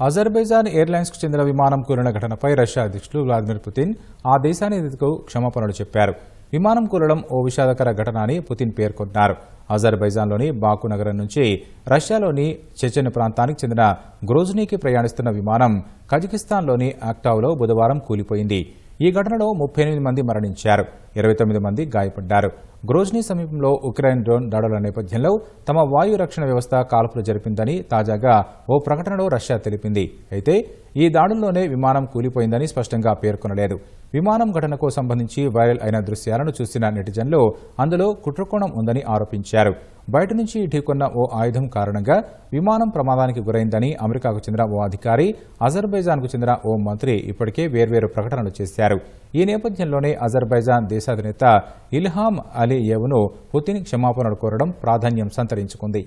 Azerbaijan ఎయిర్లైన్స్కు చెందిన విమానం కూలిన ఘటనపై రష్యా అధ్యక్షులు వ్లాదిమిర్ పుతిన్ ఆ దేశానికి క్షమాపణలు చెప్పారు. విమానం కూలడం ఓ విషాదకర ఘటన అని పుతిన్ పేర్కొన్నారు. అజర్బైజాన్లోని బాకు నగరం నుంచి రష్యాలోని చెచెన్ ప్రాంతానికి చెందిన గ్రోజ్నీకి ప్రయాణిస్తున్న విమానం కజకిస్తాన్లోని ఆక్టావ్లో బుధవారం కూలిపోయింది. ఈ ఘటనలో ముప్పై ఎనిమిది మంది మరణించారు. ఇరవై తొమ్మిది మంది గాయపడ్డారు. గ్రోజ్నీ సమీపంలో ఉక్రెయిన్ డ్రోన్ దాడుల నేపథ్యంలో తమ వాయు రక్షణ వ్యవస్థ కాల్పులు జరిపిందని తాజాగా ఓ ప్రకటనలో రష్యా తెలిపింది. అయితే ఈ దాడుల్లోనే విమానం కూలిపోయిందని స్పష్టంగా పేర్కొనలేదు. విమానం ఘటనకు సంబంధించి వైరల్ అయిన దృశ్యాలను చూసిన నెటిజన్లు అందులో కుట్రకోణం ఉందని ఆరోపించారు. బయట నుంచి ఢీకొన్న ఓ ఆయుధం కారణంగా విమానం ప్రమాదానికి గురైందని అమెరికాకు చెందిన ఓ అధికారి అజర్బైజాన్కు చెందిన ఓ మంత్రి ఇప్పటికే వేర్వేరు ప్రకటనలు చేశారు. ఈ నేపథ్యంలోనే అజర్బైజాన్ దేశాధినేత ఇల్హాం అలీయేవ్ను పుతిన్ క్షమాపణలు కోరడం ప్రాధాన్యం సంతరించుకుంది.